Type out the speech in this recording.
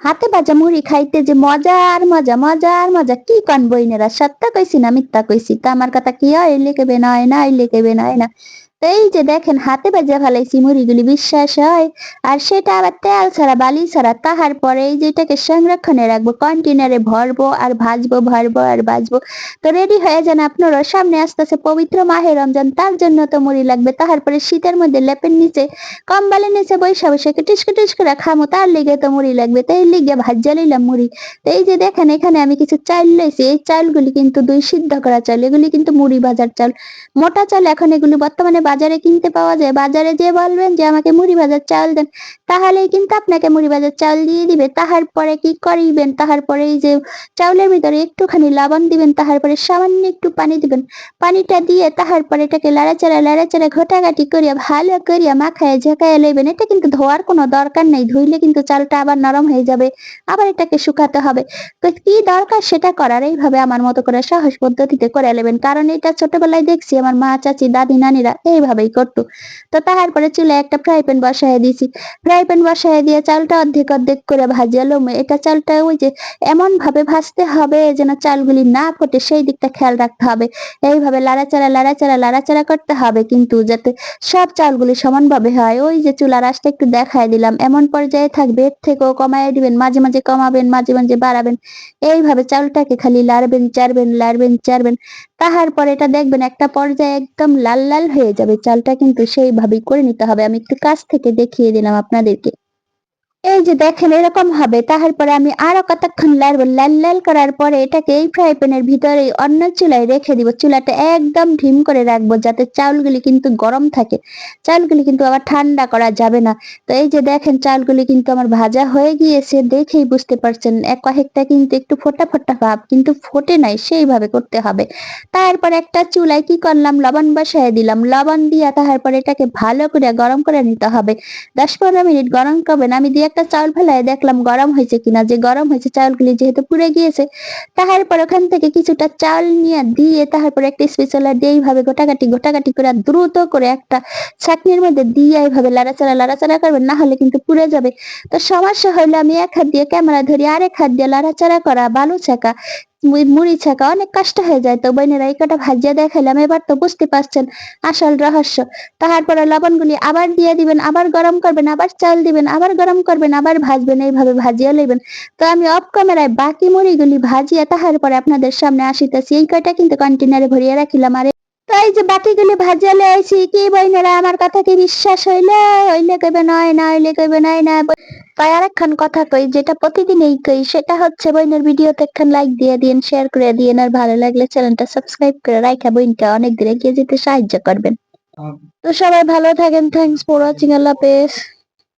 হাতে বাজা মুড়ি খাইতে যে মজা আর মজা মজা আর মজা। কি কন বইনেরা? সত্য কইছি না মিথ্যা কইছি? তা আমার কথা কি হয়? লিখবে নয় না লিখবে না তো এই যে দেখেন, হাতে ভেজা ফেলাইছি, মুড়িগুলি বিশ্বাস হয়। আর সেটা আবার তেল ছাড়া, বালি ছাড়া, তাহার পরে এই যে এটাকে সংরক্ষণে রাখব কন্টেনারে ভরবো, আর ভাজবো, ভরবো, আর ভাজবো। তো রেডি হয়ে যান আপনারা, সামনে আসতেছে পবিত্র মাহে রমজান, তার জন্য তো মুড়ি লাগবে। তাহার পরে শীতের মধ্যে লেপের নিচে, কম্বালের নিচে বৈশা বসে টিসকে টিস করে খামো, তার লিগে তো মুড়ি লাগবে। তো এই লিগে ভাজ্যা লইলাম মুড়ি। তো এই যে দেখেন, এখানে আমি কিছু চাল লইছি। এই চালগুলি কিন্তু দুই সিদ্ধ করা চাল, এগুলি কিন্তু মুড়ি ভাজার চাল। মোটা চাল এখন এগুলি বর্তমানে বাজারে কিনতে পাওয়া যায়। বাজারে যে বলবেন যে আমাকে মুড়ি ভাজার চাল দেন, তাহলেই কিন্তু আপনাকে মুড়ি ভাজার চাল দিয়ে দিবে। তাহার পরে কি করিবেন? তাহার পরে এই যে চাউলের ভিতরে একটুখানি লবণ দিবেন, তাহার পরে সামান্য একটু পানি দিবেন। পানিটা দিয়ে তাহার পরে এটাকে লাড়াচাড়া লাড়াচাড়া, ঘটাঘাটি করিয়া, ভালো করিয়া মাখায় ঝাঁকায় লইবেন। এটা কিন্তু ধোয়ার কোনো দরকার নেই। ধুইলে কিন্তু চালটা আবার নরম হয়ে যাবে। আবার এটাকে শুকাতে হবে। তো কি দরকার সেটা করার? এইভাবে আমার মতো করে সহজ পদ্ধতিতে করে নেবেন। কারণ এটা ছোটবেলায় দেখছি, আমার মা, চাচি, দাদি, নানিরা এইভাবেই করতো। তো তারপরে চুলে একটা ফ্রাই প্যান বসায় দিয়েছি। ফ্রাই প্যান বসায় দিয়ে চালটা অর্ধেক অর্ধেক করে ভাজিয়ালো এটা চালটা ওই যে এমন ভাবে ভাজতে হবে যেন চালগুলি না ফোটে, সেই দিকটা খেয়াল রাখতে হবে। এইভাবে লাড়াচাড়া লাড়াচাড়া লাড়াচাড়া করতে হবে কিন্তু যাতে সব চালগুলি সমানভাবে হয়। ওই যে চুলার আঁচটা একটু দেখায় দিলাম। এমন পর্যায়ে থাকবে, এর থেকেও কমায় দিবেন, মাঝে মাঝে কমাবেন, মাঝে মাঝে বাড়াবেন। এইভাবে চালটাকে খালি লাড়বেন চারবেন লাড়বেন চারবেন তাহার পরে এটা দেখবেন একটা পর্যায়ে একদম লাল লাল হয়ে যাবে। চালটা কিন্তু সেইভাবেই করে নিতে হবে। আমি একটু কাছ থেকে দেখিয়ে দিলাম আপনাদেরকে। এই যে দেখেন, এরকম হবে। তাহার পরে আমি আরও কতক্ষণ লাড়বো? লাল লাল করার পরে এটাকে এই ফ্রাই প্যানের ভিতরে অন্য চুলায় রেখে দিব। চুলাটা একদম ঢিম করে রাখব যাতে চাউলগুলি কিন্তু গরম থাকে। চাউলগুলি কিন্তু আবার ঠান্ডা করা যাবে না। তো এই যে দেখেন, চাউলগুলি কিন্তু আমার ভাজা হয়ে গিয়েছে। দেখেই বুঝতে পারছেন এক কয়েকটা কিন্তু একটু ফোটা ফোটা ভাব কিন্তু ফোটে নাই, সেইভাবে করতে হবে। তারপর একটা চুলায় কি করলাম? লবণ বসায় দিলাম। লবণ দিয়া তারপর পরে এটাকে ভালো করে গরম করে নিতে হবে। দশ পনেরো মিনিট গরম করবেন। আমি দিয়ে একটা চাউল ফেলায় দেখলাম গরম হয়েছে কিনা, যে গরম হয়েছে চাউলগুলি যেহেতু পুড়ে গিয়েছে তাহার পর ওখান থেকে কিছুটা চাউল নিয়ে দিয়ে তাহার পর একটা স্পেশালার দিয়ে এইভাবে গোটাকাটি গোটাকাটি করে দ্রুত করে একটা ছাকনির মধ্যে দিয়ে এইভাবে লাড়াচাড়া লাড়াচাড়া করবেন, না হলে কিন্তু পুড়ে যাবে। তো সমস্যা হলো আমি এক হাত দিয়ে ক্যামেরা ধরি আর এক হাত দিয়ে লাড়াচাড়া করা, বালু ছাকা মুড়ি ছাকা অনেক কষ্ট হয়ে যায় তো বোনেরা এই কটা ভাজিয়া দেখাইলাম এবার তো বুঝতে পারছেন আসল রহস্য। তাহার পরে লবণগুলি আবার দিয়ে দিবেন, আবার গরম করবেন, আবার চাল দিবেন, আবার গরম করবেন, আবার ভাজবেন, এইভাবে ভাজিয়া লইবেন। তো আমি অফ ক্যামেরায় বাকি মুড়িগুলি ভাজিয়া তাহার পরে আপনাদের সামনে আসিতেছি। এই কয়টা কিন্তু কন্টেনারে ভরিয়া রাখিলাম, আর তাই যে বাকিগুলি ভাজালে লইছি কি বইনারা? আমার কথা কি বিশ্বাস হইল? হইলে কইবে নয় না হইলে কইবে নয় না তাই আরেকখান কথা কই যেটা প্রতিদিন এই কই সেটা হচ্ছে বইনের ভিডিওতে একখান লাইক দিয়ে দিন শেয়ার করে দিয়েন আর ভালো লাগলে চ্যানেলটা সাবস্ক্রাইব করে রাখা বইনকে অনেক দূরে এগিয়ে যেতে সাহায্য করবেন। তো সবাই ভালো থাকেন থ্যাংকস ফর ওয়াচিং আল্লাহ হাফেজ।